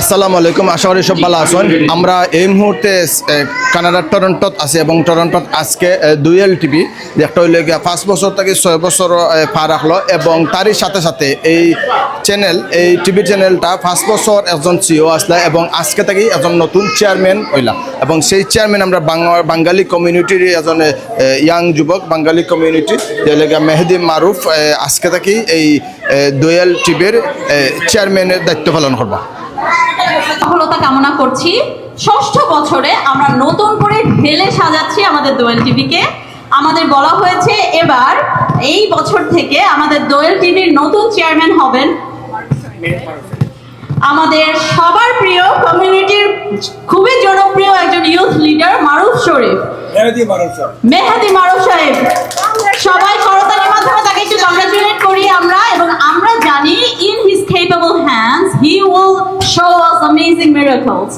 আসসালামু আলাইকুম, আশা করি সব ভালো আছেন। আমরা এই মুহূর্তে কানাডার টরন্টত আছি এবং টরন্টত আজকে দুয়েল টিভি একটা হইলে পাঁচ বছর থেকে ছয় বছর পা রাখল এবং তারই সাথে সাথে এই চ্যানেল এই টিভি চ্যানেলটা পাঁচ বছর একজন সিও আসলে এবং আজকে থেকেই একজন নতুন চেয়ারম্যান হইলা। এবং সেই চেয়ারম্যান আমরা বাঙালি কমিউনিটির এজন ইয়াং যুবক, বাঙালি কমিউনিটি যেলেগা মেহেদি মারুফ আজকে থেকেই এই দোয়েল টিভির চেয়ারম্যানের দায়িত্ব পালন করবা। সফলতা কামনা করছি। ষষ্ঠ বছরে আমরা নতুন করে ঢেলে সাজাচ্ছি আমাদের দোয়েল টিভিকে। আমাদের বলা হয়েছে এবার এই বছর থেকে আমাদের দোয়েল টিভির নতুন চেয়ারম্যান হবেন আমাদের সবার প্রিয় কমিউনিটির খুবই জনপ্রিয় একজন ইউথ লিডার মারুফ শরীফ। মেহেদি মারুফ সাহেব সবাই করতালির মাধ্যমে তাকে একটু কংগ্রাচুলেট করি আমরা এবং আমরা জানি in his capable hands he will amazing miracles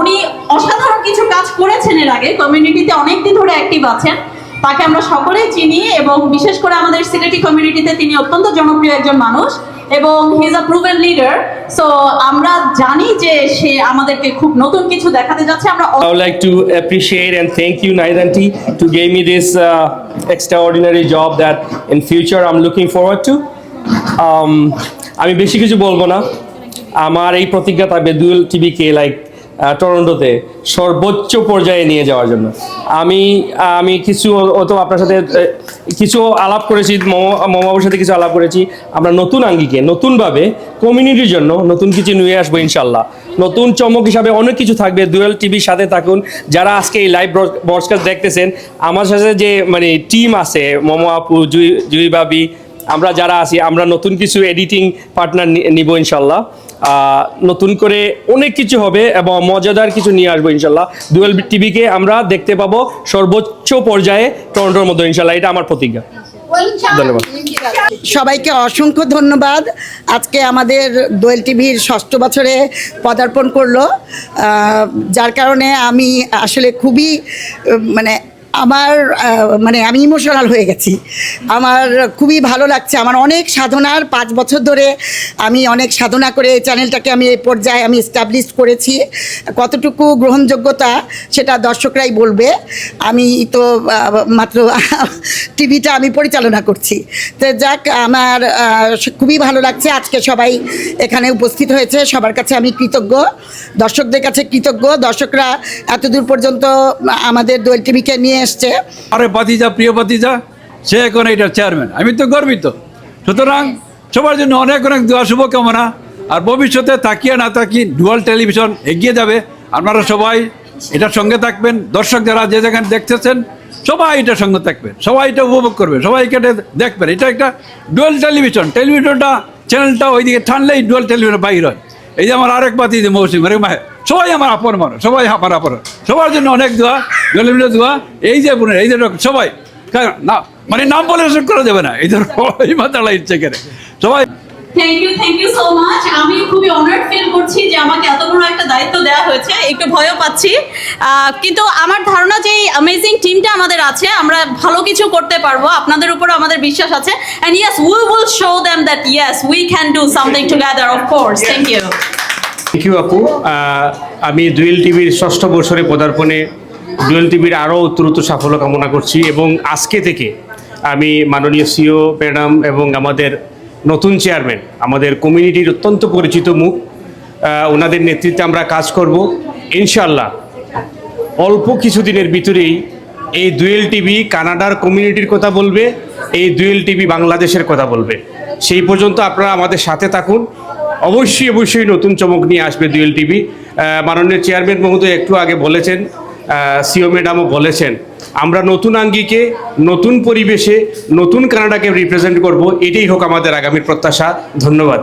উনি অসাধারণ কিছু কাজ করেছেন এর আগে কমিউনিটিতে অনেক দিন ধরে অ্যাক্টিভ আছেন। তাকে আমরা সকলেই চিনি এবং বিশেষ করে আমাদের সিলেটি কমিউনিটিতে তিনি অত্যন্ত জনপ্রিয় একজন মানুষ এবং he is a proven leader so আমরা জানি যে সে আমাদেরকে খুব নতুন কিছু দেখাতে যাচ্ছে। আমরা would like to appreciate and thank you, Naidanti, to give me this uh, extraordinary job that in future I'm looking forward to. Um, আমি বেশি কিছু বলব না। আমার এই প্রতিজ্ঞা থাকবে দুয়েল টিভিকে লাইক টরন্টোতে সর্বোচ্চ পর্যায়ে নিয়ে যাওয়ার জন্য। আমি আমি কিছু অত আপনার সাথে কিছু আলাপ করেছি মমাবুর সাথে কিছু আলাপ করেছি। আমরা নতুন আঙ্গিকে, নতুনভাবে কমিউনিটির জন্য নতুন কিছু নিয়ে আসব ইনশাল্লাহ। নতুন চমক হিসাবে অনেক কিছু থাকবে দুয়েল টিভির সাথে থাকুন। যারা আজকে এই লাইভ ব্রডকাস্ট দেখতেছেন, আমার সাথে যে মানে টিম আছে, মমো আপু, জুই জুই ভাবি আমরা যারা আছি আমরা নতুন কিছু এডিটিং পার্টনার নিব ইনশাল্লাহ। নতুন করে অনেক কিছু হবে এবং মজাদার কিছু নিয়ে আসব ইনশাল্লাহ। দুয়েল টিভিকে আমরা দেখতে পাবো সর্বোচ্চ পর্যায়ে টরন্টোর মধ্যে ইনশাল্লাহ এটা আমার প্রতিজ্ঞা। ধন্যবাদ। সবাইকে অসংখ্য ধন্যবাদ। আজকে আমাদের দোয়েল টিভির ষষ্ঠ বছরে পদার্পণ করল। যার কারণে আমি আসলে খুবই মানে আমার মানে আমি ইমোশনাল হয়ে গেছি। আমার খুবই ভালো লাগছে। আমার অনেক সাধনার পাঁচ বছর ধরে আমি অনেক সাধনা করে এই চ্যানেলটাকে আমি এই পর্যায়ে আমি এস্টাবলিশ করেছি। কতটুকু গ্রহণযোগ্যতা সেটা দর্শকরাই বলবে। আমি তো মাত্র টিভিটা আমি পরিচালনা করছি। তো যাক, আমার খুবই ভালো লাগছে। আজকে সবাই এখানে উপস্থিত হয়েছে। সবার কাছে আমি কৃতজ্ঞ। দর্শকদের কাছে কৃতজ্ঞ। দর্শকরা এতদূর পর্যন্ত আমাদের দোয়েল টিভিকে নিয়ে এসছে। আরে পাতিজা প্রিয় পাতিজা সে এখন এটা চেয়ারম্যান আমি তো গর্বিত। সুতরাং সবার জন্য অনেক অনেক দোয়া, শুভকামনা। আর ভবিষ্যতে তাকিয়ে না তাকিয়ে ডুয়াল টেলিভিশন এগিয়ে যাবে। আপনারা সবাই এটার সঙ্গে থাকবেন। দর্শক যারা যে যেখানে দেখতেছেন, সবাই এটার সঙ্গে থাকবেন। সবাই এটা উপভোগ করবে সবাই এটা দেখবেন। এটা একটা ডুয়াল টেলিভিশন টেলিভিশনটা চ্যানেলটা ওইদিকে টানলেই ডুয়াল টেলিভিশন বাইর হয়। এই যে আমার আরেক যে মৌসুম মাহে। সবাই আমার আপন মানুষ, সবাই আমার আপন। সবার জন্য অনেক দোয়া জলিমিনের দোয়া, এই যে বোনের, এই যে সবাই। কারণ না মানে নাম বলে শেষ করা যাবে না, এই ধর এই মাথাটা ইচ্ছে করে। সবাই thank you thank you so much আমি খুবই অনার্ড ফিল করছি যে আমাকে এত বড় একটা দায়িত্ব দেওয়া হয়েছে, একটু ভয়ও পাচ্ছি। কিন্তু আমার ধারণা যে অ্যামেজিং টিমটা আমাদের আছে, আমরা ভালো কিছু করতে পারব, আপনাদের উপর আমাদের বিশ্বাস আছে। And yes we will show them that yes we can do something together of course thank you thank you আপু। আমি ডুয়েল টিভির ষষ্ঠ বছরে পদার্পণে ডুয়েল টিভির আরও উত্তরোত্তর সাফল্য কামনা করছি এবং আজকে থেকে আমি মাননীয় সিও ম্যাডাম এবং আমাদের নতুন চেয়ারম্যান, আমাদের কমিউনিটির অত্যন্ত পরিচিত মুখ ওনাদের নেতৃত্বে আমরা কাজ করব। ইনশাল্লাহ অল্প কিছুদিনের ভিতরেই এই দুয়েল টিভি কানাডার কমিউনিটির কথা বলবে, এই দুয়েল টিভি বাংলাদেশের কথা বলবে। সেই পর্যন্ত আপনারা আমাদের সাথে থাকুন। অবশ্যই অবশ্যই নতুন চমক নিয়ে আসবে দুয়েল টিভি। মাননীয় চেয়ারম্যান মহোদয় একটু আগে বলেছেন সিও ম্যাডামও বলেছেন, আমরা নতুন আঙ্গিকে, নতুন পরিবেশে, নতুন কানাডাকে রিপ্রেজেন্ট করব, এটাই হোক আমাদের আগামী প্রত্যাশা। ধন্যবাদ।